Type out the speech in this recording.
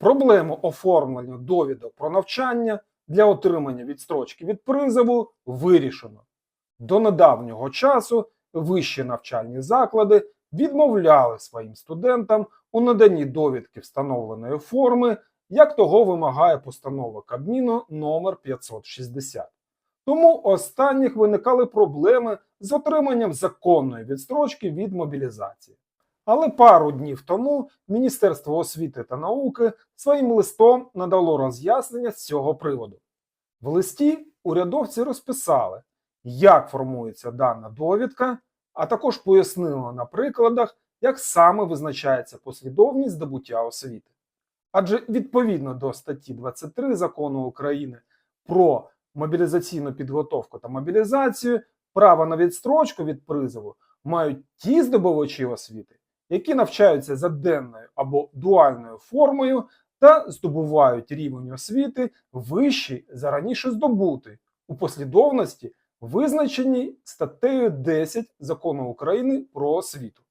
Проблему оформлення довідок про навчання для отримання відстрочки від призову вирішено. До недавнього часу вищі навчальні заклади відмовляли своїм студентам у наданні довідки встановленої форми, як того вимагає постанова Кабміну номер 560. Тому останніх виникали проблеми з отриманням законної відстрочки від мобілізації. Але пару днів тому Міністерство освіти та науки своїм листом надало роз'яснення з цього приводу. В листі урядовці розписали, як формується дана довідка, а також пояснили на прикладах, як саме визначається послідовність здобуття освіти. Адже відповідно до статті 23 закону України про мобілізаційну підготовку та мобілізацію, право на відстрочку від призову мають ті здобувачі освіти, які навчаються за денною або дуальною формою та здобувають рівень освіти вищий за раніше здобутий у послідовності, визначеній статтею 10 закону України про освіту.